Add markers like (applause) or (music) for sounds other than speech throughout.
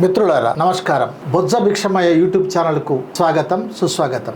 మిత్రులారా నమస్కారం. బొజ్జ భిక్షమయ్య యూట్యూబ్ ఛానల్కు స్వాగతం సుస్వాగతం.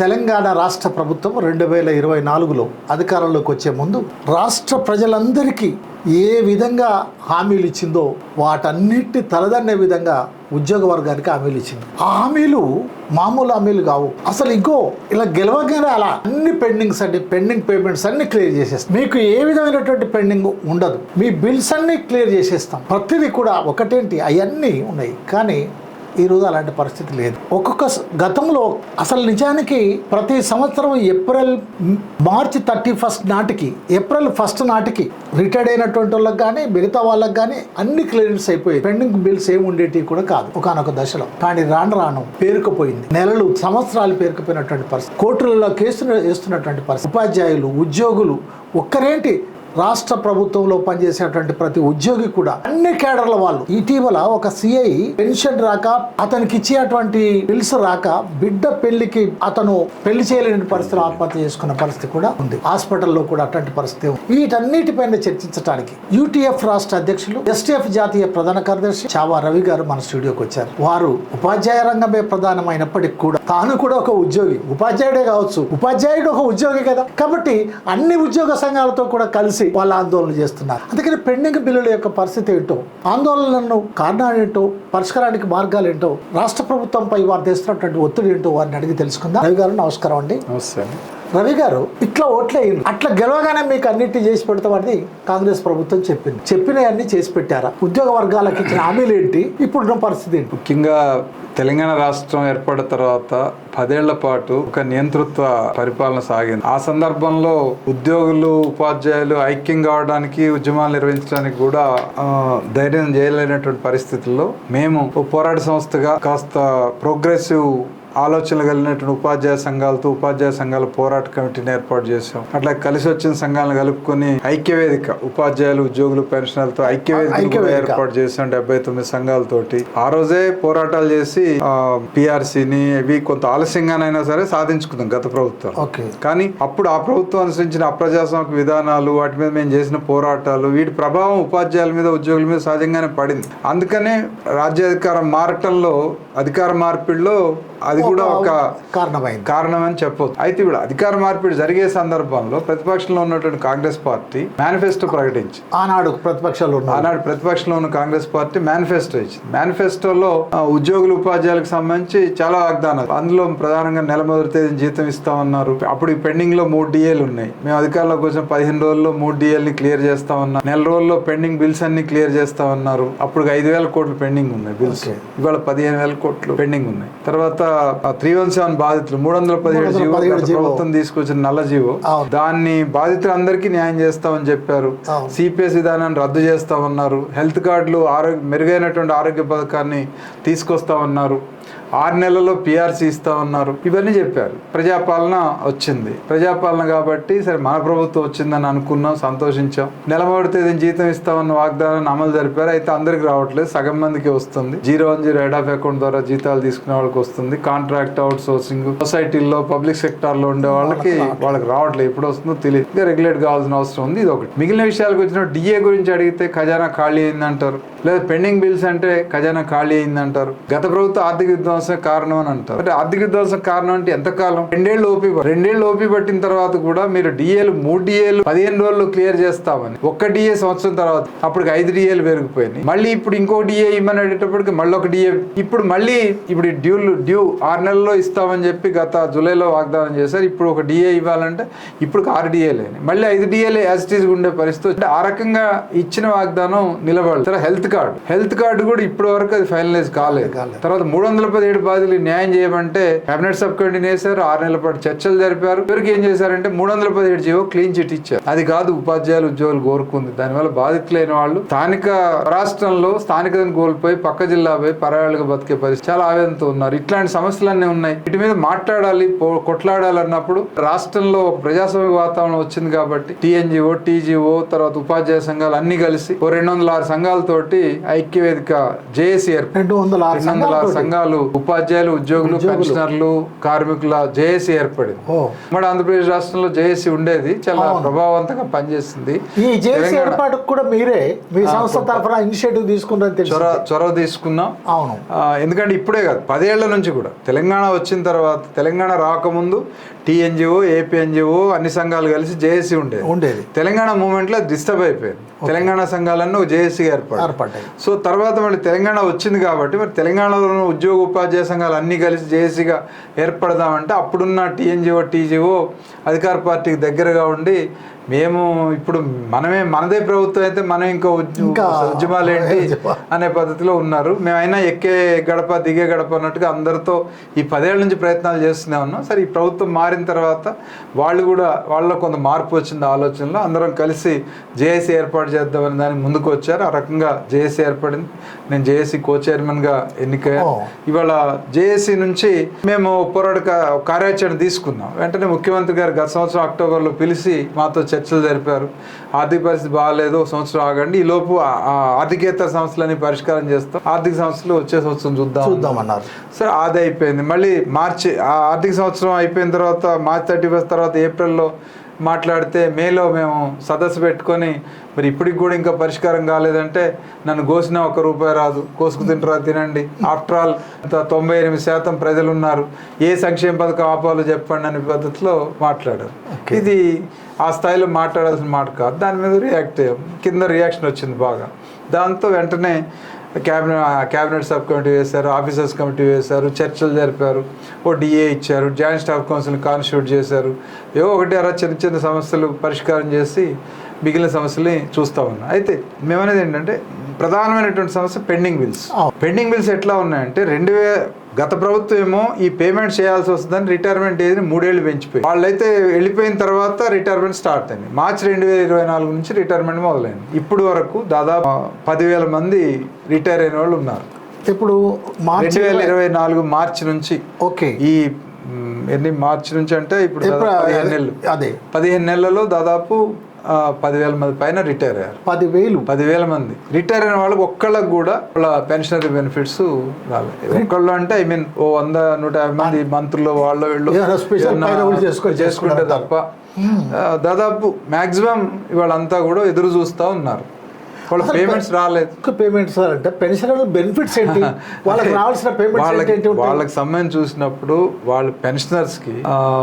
తెలంగాణ రాష్ట్ర ప్రభుత్వం రెండు వేల ఇరవై నాలుగులో అధికారంలోకి వచ్చే ముందు రాష్ట్ర ప్రజలందరికీ ఏ విధంగా హామీలు ఇచ్చిందో వాటన్నిటిని తలదన్నే విధంగా ఉద్యోగ వర్గానికి హామీలు ఇచ్చింది. ఆ హామీలు మామూలు హామీలు కావు. అసలు ఇంకో ఇలా గెలవగానే అలా అన్ని పెండింగ్స్ అండి పెండింగ్ పేమెంట్స్ అన్ని క్లియర్ చేసేస్తాం. మీకు ఏ విధమైనటువంటి పెండింగ్ ఉండదు. మీ బిల్స్ అన్ని క్లియర్ చేసేస్తాం. ప్రతిదీ కూడా ఒకటేంటి? అవన్నీ ఉన్నాయి. కానీ ఈ రోజు అలాంటి పరిస్థితి లేదు. ఒక్కొక్క గతంలో అసలు నిజానికి ప్రతి సంవత్సరం ఏప్రిల్ మార్చి థర్టీ ఫస్ట్ నాటికి ఏప్రిల్ ఫస్ట్ నాటికి రిటైర్డ్ అయినటువంటి వాళ్ళకి కానీ మిగతా వాళ్ళకి కానీ అన్ని క్లియరెన్స్ అయిపోయాయి. పెండింగ్ బిల్స్ ఏమి ఉండేటివి కూడా కాదు. ఒకనొక దశలో. కానీ రాను రాను పేరుకుపోయింది. నెలలు సంవత్సరాలు పేరుకుపోయినటువంటి పరిస్థితి. కోర్టులలో కేసులు వేస్తున్నటువంటి పరిస్థితి. ఉపాధ్యాయులు ఉద్యోగులు ఒక్కరేంటి రాష్ట్ర ప్రభుత్వంలో పనిచేసేటువంటి ప్రతి ఉద్యోగి కూడా అన్ని కేడర్ల వాళ్ళు. ఇటీవల ఒక సిఐ పెన్షన్ రాక అతనికి ఇచ్చేటువంటి బిల్స్ రాక బిడ్డ పెళ్ళికి అతను పెళ్ళి చేయలేని పరిస్థితులు ఆత్మహత్య చేసుకున్న పరిస్థితి కూడా ఉంది. హాస్పిటల్లో కూడా అటువంటి పరిస్థితి ఉంది. వీటన్నిటిపైన చర్చించడానికి యూటీఎఫ్ రాష్ట్ర అధ్యక్షులు ఎస్టీఎఫ్ జాతీయ ప్రధాన కార్యదర్శి చావా రవి గారు మన స్టూడియోకి వచ్చారు. వారు ఉపాధ్యాయ రంగమే ప్రధానమైనప్పటికీ కూడా తాను కూడా ఒక ఉద్యోగి. ఉపాధ్యాయుడే కావచ్చు. ఉపాధ్యాయుడు ఒక ఉద్యోగి కదా. కాబట్టి అన్ని ఉద్యోగ సంఘాలతో కూడా కలిసి వాళ్ళు ఆందోళన చేస్తున్నారు. అందుకని పెండింగ్ బిల్లుల యొక్క పరిస్థితి ఏంటో ఆందోళనలను కారణాలు ఏంటో పరిష్కారానికి మార్గాలు ఏంటో రాష్ట్ర ప్రభుత్వంపై వారు తెస్తున్నటువంటి ఒత్తిడి ఏంటో వారిని అడిగి తెలుసుకుందాం. రవి గారు నమస్కారం అండి. నమస్తే రవి గారు ఇట్లా ఓట్లే అట్లా గెలవగానే మీకు అన్నిటి చేసి పెడతామని కాంగ్రెస్ ప్రభుత్వం చెప్పింది. చెప్పినవన్నీ చేసి పెట్టారా? ఉద్యోగ వర్గాలకు ఇచ్చిన హామీలు ఏంటి? ఇప్పుడున్న పరిస్థితి ఏంటి? ముఖ్యంగా తెలంగాణ రాష్ట్రం ఏర్పడిన తర్వాత పదేళ్ళ పాటు ఒక నియంతృత్వ పరిపాలన సాగింది. ఆ సందర్భంలో ఉద్యోగులు ఉపాధ్యాయులు ఐక్యం కావడానికి ఉద్యమాలు నిర్వహించడానికి కూడా ధైర్యం చేయలేనటువంటి పరిస్థితుల్లో మేము పోరాట సంస్థగా కాస్త ప్రోగ్రెసివ్ ఆలోచనలు కలిగినటువంటి ఉపాధ్యాయ సంఘాలతో ఉపాధ్యాయ సంఘాల పోరాట కమిటీని ఏర్పాటు చేశాం. అట్లా కలిసి వచ్చిన సంఘాలను కలుపుకొని ఐక్యవేదిక ఉపాధ్యాయులు ఉద్యోగులు పెన్షనర్లతో ఐక్యవేదిక. ఏర్పాటు చేసాం డెబ్బై తొమ్మిది సంఘాలతోటి. ఆ రోజే పోరాటాలు చేసి పిఆర్సీని ఇవి కొంత ఆలస్యంగానైనా సరే సాధించుకుందాం గత ప్రభుత్వం. ఓకే. కానీ అప్పుడు ఆ ప్రభుత్వం అనుసరించిన అప్రజాస్వామిక విధానాలు వాటి మీద మేము చేసిన పోరాటాలు వీటి ప్రభావం ఉపాధ్యాయుల మీద ఉద్యోగుల మీద సహజంగానే పడింది. అందుకనే రాజ్యాధికారం మారటంలో అధికార మార్పిడిలో అది కూడా ఒక కారణమైంది. కారణం అని చెప్పొచ్చు. అయితే ఇప్పుడు అధికార మార్పిడి జరిగే సందర్భంలో ప్రతిపక్షంలో ఉన్నటువంటి కాంగ్రెస్ పార్టీ మేనిఫెస్టో ప్రకటించి ఆనాడు ప్రతిపక్షాలు ఉన్నారు ఆనాడు ప్రతిపక్షంలో ఉన్న కాంగ్రెస్ పార్టీ మేనిఫెస్టో ఇచ్చింది. మేనిఫెస్టోలో ఉద్యోగులు ఉపాధ్యాయులకు సంబంధించి చాలా వాగ్దానాలు. అందులో ప్రధానంగా నెల మొదటి తేదీన జీతం ఇస్తామన్నారు. అప్పుడు పెండింగ్లో మూడు డిఏలు ఉన్నాయి. మేము అధికారంలోకి వచ్చిన పదిహేను రోజుల్లో మూడు డిఏల్ని క్లియర్ చేస్తామన్నారు. నెల రోజుల్లో పెండింగ్ బిల్స్ అన్ని క్లియర్ చేస్తామన్నారు. అప్పుడు ఐదు వేల కోట్లు పెండింగ్ ఉన్నాయి బిల్స్. ఇవాళ పదిహేను వేల కోట్లు పెండింగ్ ఉన్నాయి. తర్వాత త్రీ వన్ సెవెన్ బాధితులు మూడు వందల పదిహేడు జీవో 317 గత జీవో. ప్రభుత్వం తీసుకొచ్చిన నల్ల జీవో. దాన్ని బాధితులందరికీ న్యాయం చేస్తామని చెప్పారు. సిపిఎస్ విధానాన్ని రద్దు చేస్తామన్నారు హెల్త్ కార్డులు ఆరోగ్య మెరుగైనటువంటి ఆరోగ్య పథకాన్ని తీసుకొస్తామన్నారు ఆరు నెలల్లో పిఆర్సీ ఇస్తామన్నారు ఇవన్నీ చెప్పారు. ప్రజాపాలన వచ్చింది. ప్రజాపాలన కాబట్టి సరే మన ప్రభుత్వం వచ్చిందని అనుకున్నాం సంతోషించాం. నెలబడితే మొదటి తేదీన జీతం ఇస్తామన్న వాగ్దానాన్ని అమలు జరిపారు. అయితే అందరికి రావట్లేదు. సగం మందికి వస్తుంది. Zero one zero head of account ద్వారా జీతాలు తీసుకునే వాళ్ళకి వస్తుంది. కాంట్రాక్ట్ అవుట్ సోర్సింగ్ సొసైటీల్లో పబ్లిక్ సెక్టార్లో ఉండే వాళ్ళకి వాళ్ళకి రావట్లేదు. ఎప్పుడు వస్తుందో తెలియదు. రెగ్యులేట్ కావాల్సిన అవసరం ఉంది. ఇది ఒకటి. మిగిలిన విషయాలకు వచ్చిన డిఏ గురించి అడిగితే ఖజానా ఖాళీ అయిందంటారు. లేదా పెండింగ్ బిల్స్ అంటే ఖజానా ఖాళీ అయిందంటారు. గత ప్రభుత్వ ఆర్థిక విధ్వంసం కారణం అని అంటారు. అంటే ఆర్థిక విధ్వంసం కారణం అంటే ఎంతకాలం రెండేళ్ళు ఓపీ. రెండేళ్ళు ఓపీ పట్టిన తర్వాత కూడా మీరు డిఏలు మూడు డిఏలు పదిహేను రోజుల్లో క్లియర్ చేస్తామని. ఒక్క డిఏ సంవత్సరం తర్వాత అప్పటికి ఐదు డిఏలు పెరిగిపోయినాయి. మళ్ళీ ఇప్పుడు ఇంకో డిఏ ఇమ్మని అడిగేటప్పటికి మళ్ళీ ఒక డిఏ ఇప్పుడు మళ్ళీ ఇప్పుడు డ్యూలు డ్యూ ఆరు నెలల్లో ఇస్తామని చెప్పి గత జూలైలో వాగ్దానం చేశారు. ఇప్పుడు ఒక డిఏ ఇవ్వాలంటే ఇప్పుడు ఆరు డిఏలే మళ్ళీ ఐదు డిఏలే యాజిటీస్ ఉండే పరిస్థితి అంటే ఆ రకంగా ఇచ్చిన వాగ్దానం నిలబడదు తర్వాత హెల్త్ కార్డు. హెల్త్ కార్డు కూడా ఇప్పటి వరకు అది ఫైనలైజ్ కాలేదు. కాలేదు. తర్వాత మూడు వందల పదిహేడు బాధితులు న్యాయం చేయమంటే కేబినెట్ సబ్ కమిటీని వేశారు ఆరు నెలల పాటు చర్చలు జరిపారు. ఇవరికి ఏం చేశారంటే మూడు వందల పదిహేడు జీవో క్లీన్ చిట్ ఇచ్చారు. అది కాదు ఉపాధ్యాయులు ఉద్యోగులు కోరుకుంది. దానివల్ల బాధితులైన వాళ్ళు స్థానిక రాష్ట్రంలో స్థానికతను కోల్పోయి పక్క జిల్లా పోయి పరాయాలుగా బతికే పరిస్థితి చాలా ఆవేదనతో ఉన్నారు. ఇట్లాంటి సమస్యలన్నీ ఉన్నాయి. వీటి మీద మాట్లాడాలి కొట్లాడాలి అన్నప్పుడు రాష్ట్రంలో ఒక ప్రజాస్వామిక వాతావరణం వచ్చింది కాబట్టి టీఎన్జిఓ టీజీఓ తర్వాత ఉపాధ్యాయ సంఘాలు అన్ని కలిసి ఓ రెండు వందల ఆరు సంఘాలతోటి ఐక్యవేదిక జేఏసీ ఏర్పాటు రెండు వందల ఆరు రెండు సంఘాలు ఉపాధ్యాయులు ఉద్యోగులు పెన్షనర్లు కార్మికుల జేఏసీ ఏర్పడింది. మరి ఆంధ్రప్రదేశ్ రాష్ట్రంలో జేఏసీ ఉండేది చాలా ప్రభావవంతంగా పనిచేస్తుంది ఈ జేసీ ఏర్పాటుకు కూడా మీరే మీ సంస్థ తరఫున ఇనిషియేటివ్ తీసుకున్నారని చొరవ చొరవ తీసుకున్నాం. అవును. ఎందుకంటే ఇప్పుడే కాదు పదేళ్ళ నుంచి కూడా. తెలంగాణ వచ్చిన తర్వాత తెలంగాణ రాకముందు టీఎన్జిఓ ఏపీఎన్జిఓ అన్ని సంఘాలు కలిసి జేఏసీ ఉండేది. ఉండేది. తెలంగాణ మూమెంట్లో డిస్టర్బ్ అయిపోయింది తెలంగాణ సంఘాలన్నీ ఒక జేఏసీ ఏర్పడి ఏర్పడ్డాయి. సో తర్వాత మళ్ళీ తెలంగాణ వచ్చింది కాబట్టి మరి తెలంగాణలో ఉన్న ఉద్యోగ ఉపాధ్యాయ సంఘాలు అన్నీ కలిసి జేఏసీగా ఏర్పడదామంటే అప్పుడున్న టీఎన్జిఓ టీజీఓ అధికార పార్టీకి దగ్గరగా ఉండి మేము ఇప్పుడు మనమే మనదే ప్రభుత్వం అయితే మనం ఇంకా ఉద్య- ఇంకా ఉద్యమాలు ఏంటి. (laughs) అనే పద్ధతిలో ఉన్నారు. మేమైనా ఎక్కే గడప దిగే గడప అన్నట్టుగా అందరితో ఈ పదేళ్ళ నుంచి ప్రయత్నాలు చేస్తూనే ఉన్నాం. సరే ఈ ప్రభుత్వం మారిన తర్వాత వాళ్ళు కూడా వాళ్ళలో కొంత మార్పు వచ్చింది ఆలోచనలో. అందరం కలిసి జేఏసీ ఏర్పాటు చేద్దామని దానికి ముందుకు వచ్చారు. ఆ రకంగా జేఏసీ ఏర్పడింది. నేను జేఏసీ కో చైర్మన్గా ఎన్నికయ్యా. ఇవాళ జేఏసీ నుంచి మేము పోరాట కా- కార్యాచరణ తీసుకున్నాం. వెంటనే ముఖ్యమంత్రి గారు గత సంవత్సరం అక్టోబర్లో పిలిచి మాతో చర్చలు జరిపారు. ఆర్థిక పరిస్థితి బాగాలేదు ఒక సంవత్సరం ఆగండి. ఈ లోపు ఆర్థికేతర సమస్యలన్నీ పరిష్కారం చేస్తాం. ఆర్థిక సమస్యలు వచ్చే సంవత్సరం చూద్దాం చూద్దామన్నారు. సరే అది అయిపోయింది. మళ్ళీ మార్చి ఆర్థిక సంవత్సరం అయిపోయిన తర్వాత మార్చ్ థర్టీ ఫస్ట్ తర్వాత ఏప్రిల్లో మాట్లాడితే మేలో మేము సదస్సు పెట్టుకొని మరి ఇప్పటికి కూడా ఇంకా పరిష్కారం కాలేదంటే నన్ను కోసిన ఒక రూపాయి రాదు. కోసుకు తింటారా తినండి. ఆఫ్టర్ ఆల్ తొంభై ఎనిమిది శాతం ప్రజలు ఉన్నారు ఏ సంక్షేమ పథకం ఆపాలో చెప్పండి అనే పద్ధతిలో మాట్లాడారు. ఇది ఆ స్థాయిలో మాట్లాడాల్సిన మాట కాదు. దాని మీద రియాక్ట్ అయ్యాం కింద రియాక్షన్ వచ్చింది బాగా. దాంతో వెంటనే క్యాబినెట్ క్యాబినెట్ సబ్ కమిటీ వేశారు ఆఫీసర్స్ కమిటీ వేశారు చర్చలు జరిపారు ఓ డిఏ ఇచ్చారు జాయింట్ స్టాఫ్ కౌన్సిల్ కాన్స్టిట్యూట్ చేశారు. ఏవో ఒకటి అలా చిన్న చిన్న సమస్యలు పరిష్కారం చేసి మిగిలిన సమస్యల్ని చూస్తా ఉన్నాం. అయితే మేమనేది ఏంటంటే ప్రధానమైనటువంటి సమస్య పెండింగ్ బిల్స్. పెండింగ్ బిల్స్ ఎట్లా ఉన్నాయంటే రెండు వే గత ప్రభుత్వం ఏమో ఈ పేమెంట్ చేయాల్సి వస్తుందని రిటైర్మెంట్ ఏజ్ మూడేళ్ళు పెంచిపోయి వాళ్ళైతే వెళ్ళిపోయిన తర్వాత రిటైర్మెంట్ స్టార్ట్ అయింది. మార్చి రెండు వేల ఇరవై నాలుగు నుంచి రిటైర్మెంట్ మొదలైంది. ఇప్పుడు వరకు దాదాపు పదివేల మంది రిటైర్ అయిన వాళ్ళు ఉన్నారు. ఇప్పుడు మార్చి రెండు వేల ఇరవై నాలుగు మార్చి నుంచి ఓకే. ఈ ఎన్ని మార్చి నుంచి అంటే ఇప్పుడు పదిహేను నెలలు. అదే పదిహేను నెలలలో దాదాపు పదివేల మంది పైన రిటైర్ అయ్యారు. పదివేలు. పదివేల మంది. రిటైర్ అయిన వాళ్ళకి ఒక్కళ్ళకి కూడా వాళ్ళ పెన్షనరీ బెనిఫిట్స్ రాలేదు. ఒక్కళ్ళు అంటే ఐ మీన్ ఓ వంద నూట యాభై మంది మంత్రులు వాళ్ళ వీళ్ళు చేసుకుంటే. తప్ప ఆ, దాదాపు మాక్సిమం ఇవాళంతా కూడా ఎదురు చూస్తూ ఉన్నారు. వాళ్ళ పేమెంట్స్ రాలేదు. పేమెంట్స్ సార్ అంటే పెన్షన్ బెనిఫిట్స్ ఏంటి? (laughs) వాళ్ళకి రావాల్సిన పేమెంట్స్ వాళ్ళకి ఏంటి ఉంటాయి? వాళ్ళకి సంబంధించి చూసినప్పుడు వాళ్ళ పెన్షనర్స్కి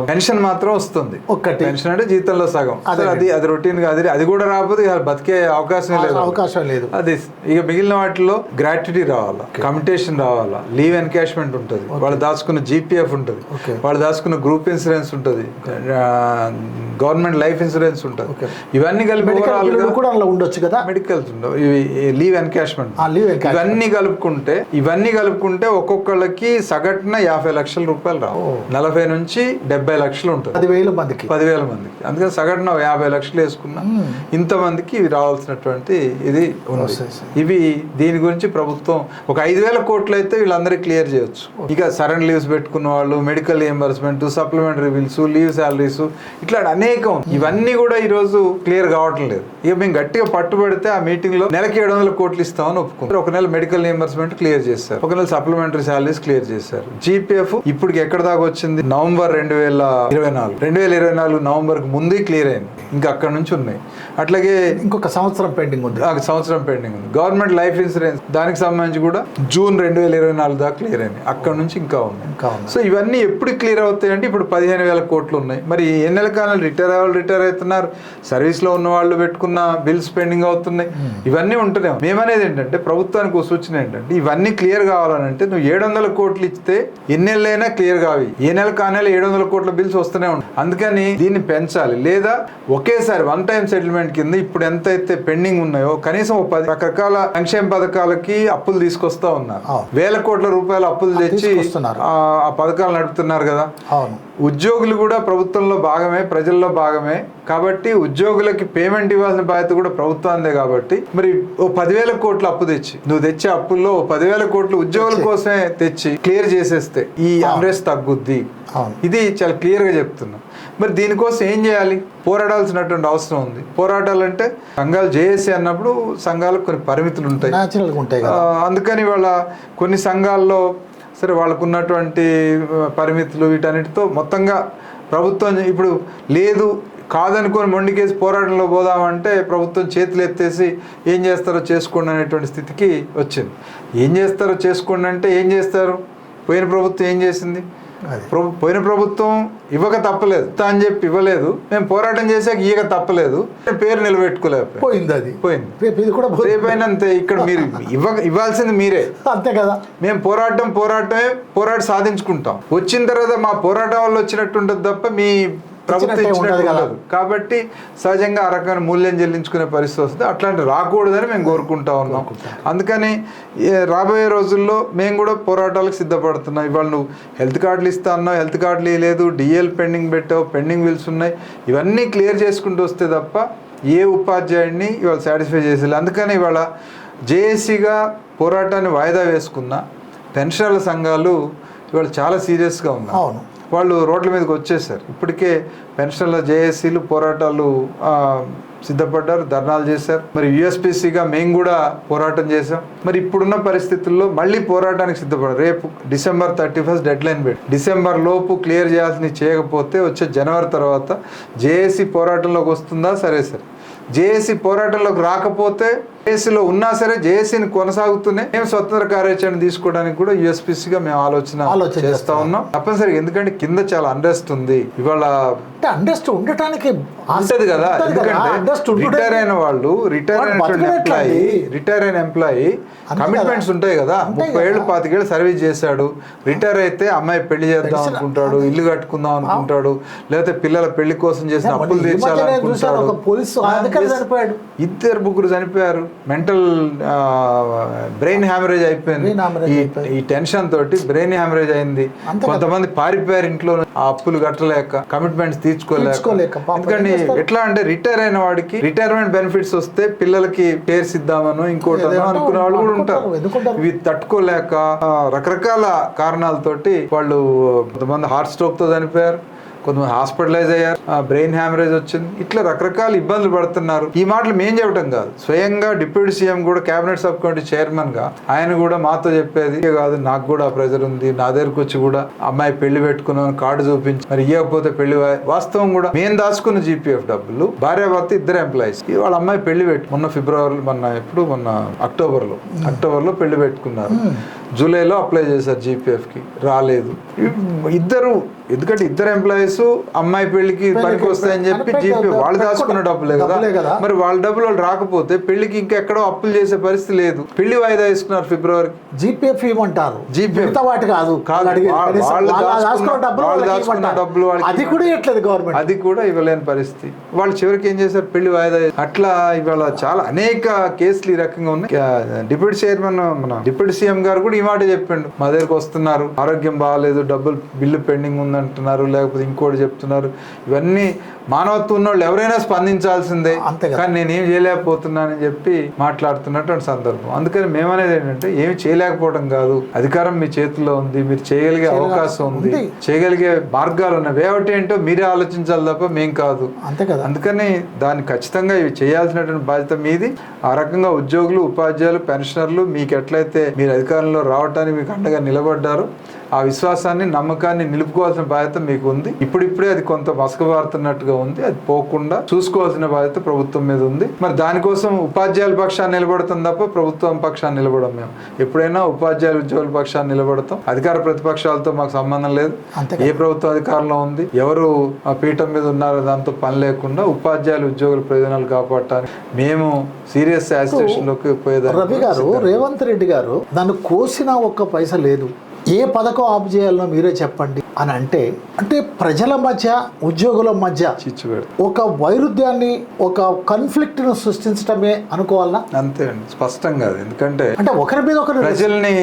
పెన్షన్ మాత్రం వస్తుంది. ఒక్కటి. పెన్షన్ అంటే జీతంలో సగం. అది అది రొటీన్గా అది అది కూడా రాకపోతే బతికే అవకాశం లేదు. అవకాశం లేదు. అది ఇక మిగిలిన వాటిలో గ్రాట్యుటీ రావాలా? కమిటేషన్ రావాలా? లీవ్ ఎన్కాష్మెంట్ ఉంటుంది. వాళ్ళు దాచుకున్న జీపీఎఫ్ ఉంటుంది. వాళ్ళు దాచుకున్న గ్రూప్ ఇన్సూరెన్స్ ఉంటుంది. గవర్నమెంట్ లైఫ్ ఇన్సూరెన్స్ ఉంటుంది. ఇవన్నీ కలిపి మెడికల్ కూడా ఉండొచ్చు కదా? మెడికల్స్ ఉండవు ఇవి లీవ్ ఎన్కాష్మెంట్ లీవ్. ఇవన్నీ కలుపుకుంటే ఇవన్నీ కలుపుకుంటే ఒక్కొక్కళ్ళకి సగటున యాభై లక్షల రూపాయలు రావు. నలభై నుంచి డెబ్బై లక్షలు ఉంటుంది. పదివేల మందికి. పదివేల మందికి. అందుకని సగటున యాభై లక్షలు వేసుకున్నా ఇంతమందికి ఇవి రావాల్సినటువంటి ఇది. ఇవి దీని గురించి ప్రభుత్వం ఒక ఐదు వేల కోట్లు అయితే వీళ్ళందరికీ క్లియర్ చేయొచ్చు. ఇక సడన్ లీవ్స్ పెట్టుకున్న వాళ్ళు medical reimbursement supplementary bills leave salaries ఇట్లా అనేకం. ఇవన్నీ కూడా ఈ రోజు క్లియర్ కావటం లేదు. ఇక మేము గట్టిగా పట్టుబడితే ఆ మీటింగ్లో నెలకి ఏడు వందల కోట్లు ఇస్తామని ఒప్పుకున్నారు. ఒక నెల మెడికల్ రియంబర్స్మెంట్ క్లియర్ చేశారు. ఒక నెల సప్లిమెంటరీ శాలరీస్ క్లియర్ చేశారు. జీపీఎఫ్ ఇప్పటికి ఎక్కడ దాకా వచ్చింది? నవంబర్ రెండు వేల ఇరవై నాలుగు. రెండు వేల ఇరవై నాలుగు నవంబర్కు ముందే క్లియర్ అయింది. ఇంకా అక్కడ నుంచి ఉన్నాయి. అట్లాగే ఇంకొక సంవత్సరం పెండింగ్ ఉంది. ఆ సంవత్సరం పెండింగ్ ఉంది. గవర్నమెంట్ లైఫ్ ఇన్సూరెన్స్ దానికి సంబంధించి కూడా జూన్ రెండు వేల ఇరవై నాలుగు దాకా క్లియర్ అయింది. అక్కడ నుంచి ఇంకా ఉన్నాయి. సో ఇవన్నీ ఎప్పుడు క్లియర్ అవుతాయి అంటే ఇప్పుడు పదిహేను వేల కోట్లు ఉన్నాయి. మరి ఏ నెల కాలం రిటైర్ వాళ్ళు రిటైర్ అవుతున్నారు? సర్వీస్లో ఉన్న వాళ్ళు పెట్టుకున్న బిల్స్ పెండింగ్ అవుతున్నాయి. ఇవన్నీ ఉంటున్నాయి మేమనేది ఏంటంటే ప్రభుత్వానికి ఒక సూచన ఏంటంటే ఇవన్నీ క్లియర్ కావాలంటే నువ్వు ఏడు వందల కోట్లు ఇస్తే ఎన్ని నెలలైనా క్లియర్ కావి. ఏ నెల కానేలా ఏడు వందల కోట్ల బిల్స్ వస్తూనే ఉంటాయి అందుకని దీన్ని పెంచాలి. లేదా ఒకేసారి వన్ టైం సెటిల్మెంట్ కింద ఇప్పుడు ఎంత అయితే పెండింగ్ ఉన్నాయో కనీసం ఒక పది రకరకాల సంక్షేమ పథకాలకి అప్పులు తీసుకొస్తా ఉన్నారు. వేల కోట్ల రూపాయల అప్పులు తెచ్చి. ఆ ఆ పథకాలు నడుపుతున్నారు కదా. అవును. ఉద్యోగులు కూడా ప్రభుత్వంలో భాగమే ప్రజల్లో భాగమే. కాబట్టి ఉద్యోగులకి పేమెంట్ ఇవ్వాల్సిన బాధ్యత కూడా ప్రభుత్వాందే కాబట్టి మరి ఓ పదివేల కోట్ల అప్పు తెచ్చి నువ్వు తెచ్చే అప్పుల్లో పదివేల కోట్లు ఉద్యోగుల కోసమే తెచ్చి క్లియర్ చేసేస్తే ఈ అన్రెస్ట్ తగ్గుద్ది. ఇది చాలా క్లియర్గా చెప్తున్నా. మరి దీనికోసం ఏం చేయాలి? పోరాడాల్సినటువంటి అవసరం ఉంది. పోరాటాలంటే సంఘాలు జేఏసీ అన్నప్పుడు సంఘాలకు కొన్ని పరిమితులు ఉంటాయి. అందుకని వాళ్ళ కొన్ని సంఘాల్లో సరే వాళ్ళకు ఉన్నటువంటి పరిమితులు వీటన్నిటితో మొత్తంగా ప్రభుత్వం ఇప్పుడు లేదు కాదనుకొని మొండికేసి పోరాటంలో పోదామంటే ప్రభుత్వం చేతులు ఎత్తేసి ఏం చేస్తారో చేసుకోండి అనేటువంటి స్థితికి వచ్చింది. ఏం చేస్తారో చేసుకోండి అంటే ఏం చేస్తారు? పోయిన ప్రభుత్వం ఏం చేసింది? పోయిన ప్రభుత్వం ఇవ్వక తప్పలేదు. అని చెప్పి ఇవ్వలేదు. మేము పోరాటం చేసాక ఇయ్యక తప్పలేదు. పేరు నిలబెట్టుకోలేకపోయాం పోయింది అది. పోయింది. రేపు ఇది కూడా. రేపైనా అంతే ఇక్కడ మీరు ఇవ్వ ఇవ్వాల్సింది మీరే. అంతే కదా. మేము పోరాటం పోరాటమే పోరాటం సాధించుకుంటాం. వచ్చిన తర్వాత మా పోరాటం వల్ల వచ్చినట్టు ఉంటుంది తప్ప మీ ప్రభుత్వం కాబట్టి సహజంగా ఆ రకమైన మూల్యం చెల్లించుకునే పరిస్థితి వస్తుంది. అట్లాంటి రాకూడదని మేము కోరుకుంటా ఉన్నాం. అందుకని రాబోయే రోజుల్లో మేము కూడా పోరాటాలకు సిద్ధపడుతున్నాం. ఇవాళ నువ్వు హెల్త్ కార్డులు ఇస్తా అన్నావు హెల్త్ కార్డులు లేదు డిఎల్ పెండింగ్ పెట్టావు పెండింగ్ బిల్స్ ఉన్నాయి. ఇవన్నీ క్లియర్ చేసుకుంటూ వస్తే తప్ప ఏ ఉపాధ్యాయుడిని ఇవాళ సాటిస్ఫై చేసేది అందుకని ఇవాళ జేఏసీగా పోరాటాన్ని వాయిదా వేసుకున్న పెన్షనర్ల సంఘాలు ఇవాళ చాలా సీరియస్గా ఉన్నాయి అవును. వాళ్ళు రోడ్ల మీదకి వచ్చేసారు. ఇప్పటికే పెన్షన్ల జేఏసీలు పోరాటాలు సిద్ధపడ్డారు ధర్నాలు చేశారు. మరి యుఎస్పిసిగా మేము కూడా పోరాటం చేసాం మరి ఇప్పుడున్న పరిస్థితుల్లో మళ్ళీ పోరాటానికి సిద్ధపడారు. రేపు December thirty first deadline పెట్టి డిసెంబర్ లోపు క్లియర్ చేయాల్సిన చేయకపోతే వచ్చే జనవరి తర్వాత జేఏసీ పోరాటంలోకి వస్తుందా? సరే సరే. జేఏసీ పోరాటంలోకి రాకపోతే జేఏసీలో ఉన్నా సరే జేఏసీని కొనసాగుతూనే మేము స్వతంత్ర కార్యాచరణ తీసుకోవడానికి కూడా యూఎస్పిసిగా మేము ఆలోచన చేస్తాం. ఉన్నాం తప్పనిసరిగా ఎందుకంటే కింద చాలా అండరెస్ట్ ఉంది ఇవాళ అంటే అండర్స్ట్ ఉండటానికి ఉంటది కదా రిటైర్ అయిన వాళ్ళు రిటైర్ బతకలేట్లండి. ఎంప్లాయీ రిటైర్ అయిన ఎంప్లాయీ కమిట్మెంట్స్. ఉంటాయి కదా ముప్పై ఏళ్ళు. పాతికేళ్ళు సర్వీస్ చేశాడు రిటైర్ అయితే అమ్మాయి పెళ్ళి చేద్దాం అనుకుంటాడు ఇల్లు కట్టుకుందాం అనుకుంటాడు లేకపోతే పిల్లల పెళ్ళి కోసం చేసిన అప్పులు తీర్చాలనుకుంటాడు. ఇద్దరు ముగ్గురు చనిపోయారు మెంటల్ బ్రెయిన్ హ్యామరేజ్ అయిపోయింది ఈ- టెన్షన్ తోటి బ్రెయిన్ హ్యామరేజ్ అయింది. కొంతమంది పారిపోయారు ఇంట్లో ఆ అప్పులు కట్టలేక కమిట్మెంట్స్ తీర్చుకోలేక ఎందుకంటే? ఎట్లా అంటే రిటైర్ అయిన వాడికి రిటైర్మెంట్ బెనిఫిట్స్ వస్తే పిల్లలకి పేర్స్ ఇద్దామనో ఇంకోటనో ఏదో అనుకునే వాళ్ళు కూడా ఉంటారు? ఇవి తట్టుకోలేక రకరకాల కారణాలతోటి వాళ్ళు కొంతమంది హార్ట్ స్ట్రోక్తో చనిపోయారు కొంతమంది హాస్పిటలైజ్ అయ్యారు బ్రెయిన్ హ్యామరేజ్ వచ్చింది. ఇట్లా రకరకాల ఇబ్బందులు పడుతున్నారు. ఈ మాటలు మేం చెప్పడం కాదు. స్వయంగా డిప్యూటీ సీఎం కూడా కేబినెట్ సబ్ కమిటీ చైర్మన్గా ఆయన కూడా మాతో చెప్పేది కాదు నాకు కూడా ప్రెజర్ ఉంది. నా దగ్గరకు వచ్చి కూడా అమ్మాయి పెళ్ళి పెట్టుకున్నాను కార్డు చూపించి. మరి ఇవ్వకపోతే పెళ్ళి వాస్తవం కూడా మేము దాచుకున్న జీపీఎఫ్ డబ్బులు భార్య భర్త ఇద్దరు ఎంప్లాయీస్ వాళ్ళ అమ్మాయి పెళ్ళి పెట్టు మొన్న ఫిబ్రవరి మొన్న ఎప్పుడు మొన్న అక్టోబర్లో అక్టోబర్లో పెళ్ళి పెట్టుకున్నారు. జూలైలో అప్లై చేశారు జీపీఎఫ్కి. రాలేదు. ఇద్దరు ఎందుకంటే ఇద్దరు ఎంప్లాయీస్ అమ్మాయి పెళ్ళికి పనికి వస్తాయని చెప్పి పెట్టి జీపీ వాళ్ళు దాచుకున్న డబ్బులే కదా. మరి వాళ్ళ డబ్బులు వాళ్ళు రాకపోతే పెళ్ళికి ఇంకెక్కడో అప్పులు చేసే పరిస్థితి లేదు. పెళ్ళి వాయిదా ఇస్తున్నారు ఫిబ్రవరి. జీపీఎఫ్ ఇవ్వమంటారు. మిగతా వాటి కాదు. వాళ్ళు దాచుకున్న- డబ్బులు అది కూడా ఇవ్వట్లేదు గవర్నమెంట్ అది కూడా ఇవ్వలేని పరిస్థితి. వాళ్ళు చివరికి ఏం చేశారు? పెళ్ళి వాయిదా. అట్లా ఇవాళ చాలా అనేక కేసులు ఈ రకంగా ఉన్నాయి. డిప్యూటీ చైర్మన్ మన డిప్యూటీ సీఎం గారు కూడా మాట చెప్పిండు మా దగ్గరకు వస్తున్నారు ఆరోగ్యం బాగాలేదు డబ్బులు బిల్లు పెండింగ్ ఉందంటున్నారు లేకపోతే ఇంకోటి చెప్తున్నారు. ఇవన్నీ మానవత్వం ఉన్న వాళ్ళు ఎవరైనా స్పందించాల్సిందే. అంతే. కానీ నేను ఏం చేయలేకపోతున్నానని చెప్పి మాట్లాడుతున్నటువంటి సందర్భం. అందుకని మేమనేది ఏంటంటే ఏమి చేయలేకపోవడం కాదు. అధికారం మీ చేతుల్లో ఉంది మీరు చేయగలిగే చేయగల- అవకాశం ఉంది. ఉంది. చేయగలిగే మార్గాలు ఉన్నాయి. వేవటి ఏంటో మీరే ఆలోచించాలి తప్ప మేం కాదు. అంతే కదా. అందుకని దాన్ని ఖచ్చితంగా ఇవి చేయాల్సినటువంటి బాధ్యత మీది. ఆ రకంగా ఉద్యోగులు ఉపాధ్యాయులు పెన్షనర్లు మీకు ఎట్లయితే మీరు అధికారంలో రావడానికి మీకు అండగా నిలబడ్డారు. ఆ విశ్వాసాన్ని నమ్మకాన్ని నిలుపుకోవాల్సిన బాధ్యత మీకు ఉంది ఇప్పుడిప్పుడే అది కొంత మసకబారుతున్నట్టుగా ఉంది. అది పోకుండా చూసుకోవాల్సిన బాధ్యత ప్రభుత్వం మీద ఉంది. మరి దానికోసం ఉపాధ్యాయుల పక్షాన్ని నిలబడతాం తప్ప ప్రభుత్వం పక్షాన్ని నిలబడం మేము ఎప్పుడైనా ఉపాధ్యాయుల ఉద్యోగుల పక్షాన్ని నిలబడతాం. అధికార ప్రతిపక్షాలతో మాకు సంబంధం లేదు. ఏ ప్రభుత్వం అధికారంలో ఉంది? ఎవరు ఆ పీఠం మీద ఉన్నారో దాంతో పని లేకుండా ఉపాధ్యాయులు ఉద్యోగుల ప్రయోజనాలు కాపాడటానికి మేము సీరియస్లోకి పోయేదాన్ని రవి గారు రేవంత్ రెడ్డి గారు దాన్ని కోసిన ఒక్క పైస లేదు. ఏ పథకం ఆఫ్ చేయాలనో మీరే చెప్పండి అని అంటే అంటే ప్రజల మధ్య ఉద్యోగుల మధ్య ఒక వైరుధ్యాన్ని ఒక conflict ను సృష్టించడమే అనుకోవాలనా? అంతే అండి. స్పష్టంగా ఎందుకంటే అంటే ఒకరి మీద ఒకరు ప్రజల్ని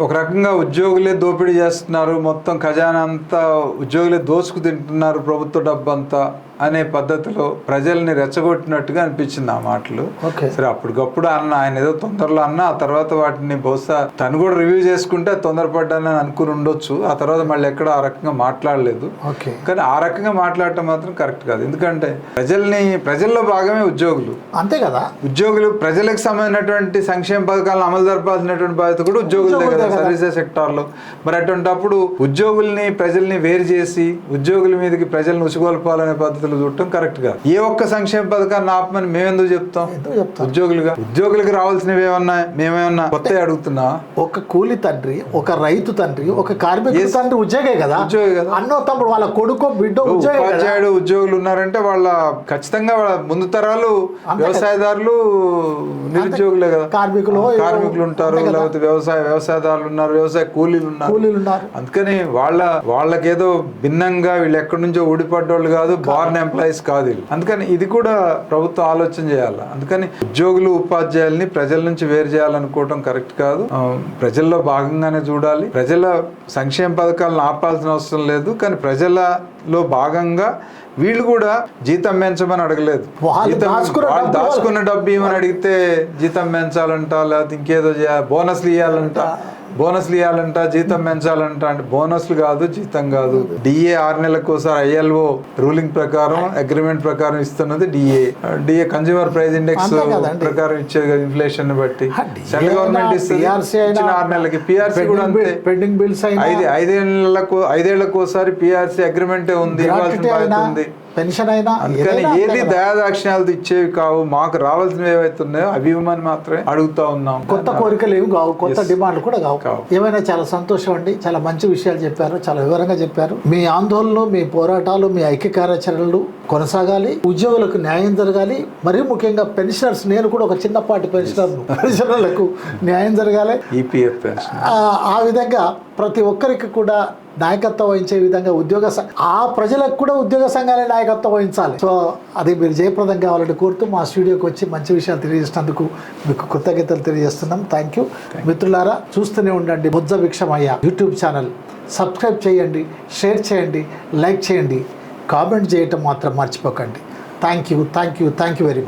ఒక రకంగా ఉద్యోగులే దోపిడీ చేస్తున్నారు. మొత్తం ఖజానా అంతా ఉద్యోగులే దోచుకు తింటున్నారు ప్రభుత్వ డబ్బు అంతా అనే పద్ధతిలో ప్రజల్ని రెచ్చగొట్టినట్టుగా అనిపించింది ఆ మాటలు. సరే అప్పటికప్పుడు అన్న ఆయన ఏదో తొందరలో అన్న ఆ తర్వాత వాటిని బహుశా తను కూడా రివ్యూ చేసుకుంటే తొందరపడ్డానని అనుకుని ఉండొచ్చు. ఆ తర్వాత మళ్ళీ ఎక్కడ ఆ రకంగా మాట్లాడలేదు. కానీ ఆ రకంగా మాట్లాడటం మాత్రం కరెక్ట్ కాదు. ఎందుకంటే ప్రజల్ని ప్రజల్లో భాగమే ఉద్యోగులు. అంతే కదా? ఉద్యోగులు ప్రజలకు సంబంధించినటువంటి సంక్షేమ పథకాలను అమలు జరపాల్సినటువంటి బాధ్యత కూడా కదా కదా. సర్వీసెస్ సెక్టార్లో. మరి అటువంటప్పుడు ఉద్యోగుల్ని ప్రజల్ని వేరు చేసి ఉద్యోగుల మీదకి ప్రజల్ని ఉసుగొల్పాలనే పద్ధతులు చూడటం కరెక్ట్ కాదు ఏ ఒక్క సంక్షేమ పథకాన్ని ఆపమని మేమెందుకు చెప్తాం? ఉద్యోగులుగా. ఉద్యోగులకు రావాల్సినవి ఏమన్నా మేమేమన్నా కొత్త అడుగుతున్నా? ఒక కూలి తండ్రి ఒక రైతు తండ్రి ఒక కార్మికుడు Yes. తండ్రి ఉద్యోగే కదా? ఉద్యోగి కదా. అన్నో తమ్ముడు వాళ్ళ కొడుకో బిడ్డో ఉపాధ్యాయుడు ఉద్యోగులు ఉన్నారంటే వాళ్ళ ఖచ్చితంగా వాళ్ళ ముందు తరాలు. వ్యవసాయదారులు నిరుద్యోగులే కదా. కార్మికులు కార్మికులు ఉంటారు. లేకపోతే వ్యవసాయ వ్యవసాయదారులు ఉన్నారు వ్యవసాయ కూలీలు ఉన్నారు. కూలీలు ఉన్నారు. అందుకని వాళ్ళ వాళ్ళకేదో భిన్నంగా వీళ్ళు ఎక్కడి నుంచో ఊడిపడ్డోళ్ళు కాదు బార్న్ ఎంప్లాయీస్ కాదు అందుకని ఇది కూడా ప్రభుత్వం ఆలోచన చేయాలి? అందుకని ఉద్యోగులు ఉపాధ్యాయుల్ని ప్రజల నుంచి వేరు చేయాలనుకోవటం కరెక్ట్ కాదు. ప్రజల్లో భాగంగానే చూడాలి. ప్రజల సంక్షేమ పథకాలను ఆపాల్సిన అవసరం లేదు. కానీ ప్రజలలో భాగంగా వీళ్ళు కూడా జీతం పెంచమని అడగలేదు. వాళ్ళు జీతం దాచుకున్న వాళ్ళు డబ్బు దాచుకున్న డబ్బు ఇవ్వమని అడిగితే జీతం పెంచాలంట లేకపోతే ఇంకేదో చేయాలి బోనస్లు ఇవ్వాలంట బోనస్లు ఇవ్వాలంట జీతం పెంచాలంట అంటే బోనస్లు కాదు జీతం కాదు. డిఏ ఆరు నెలలకు ఒకసారి ఐఎల్ఓ రూలింగ్ ప్రకారం అగ్రిమెంట్ ప్రకారం ఇస్తున్నది DA DA consumer price index. ప్రకారం ఇచ్చేది కదా ఇన్ఫ్లేషన్ బట్టి. సెంట్రల్ గవర్నమెంట్ ఇస్తుంది ఆరు నెలలకి. పిఆర్సీ కూడా పెండింగ్ అంతే బిల్- పెండింగ్ బిల్స్ ఐదు ఐదేళ్ళకు ఐదేళ్ళకు ఒకసారి పిఆర్సీ అగ్రిమెంటే ఉంది ఇవ్వాల్సిన బాధ్యత ఉంది. పెన్షన్ అయినా అందుకని ఏది. దయాదాక్షిణ్యాలు ఇచ్చేవి కావు మాకు రావాల్సినవి ఏవైతే ఉన్నాయో అవి ఇవ్వమని మాత్రమే అడుగుతా ఉన్నాం. కొత్త కోరికలు ఏమి కావు కొత్త. డిమాండ్లు కూడా కావు. ఏమైనా చాలా సంతోషం అండి. చాలా మంచి విషయాలు చెప్పారు చాలా వివరంగా చెప్పారు. మీ ఆందోళనలు మీ పోరాటాలు మీ ఐక్య కార్యాచరణలు కొనసాగాలి ఉద్యోగులకు న్యాయం జరగాలి మరీ ముఖ్యంగా పెన్షనర్స్. నేను కూడా ఒక చిన్నపాటి పెన్షనర్ పెన్షనర్లకు న్యాయం జరగాలి. EPF pension. ఆ, ఆ విధంగా ప్రతి ఒక్కరికి కూడా నాయకత్వం వహించే విధంగా ఉద్యోగ ఆ ప్రజలకు కూడా ఉద్యోగ సంఘాలే నాయకత్వం వహించాలి. సో అది మీరు జయప్రదం కావాలని కోరుతూ మా స్టూడియోకి వచ్చి మంచి విషయాలు తెలియజేసినందుకు మీకు కృతజ్ఞతలు తెలియజేస్తున్నాం. థ్యాంక్ యూ మిత్రులారా చూస్తూనే ఉండండి Bujja Bhikshamaiah YouTube channel. Subscribe చేయండి షేర్ చేయండి లైక్ చేయండి. కామెంట్ చేయటం మాత్రం మర్చిపోకండి. Thank you thank you thank you very much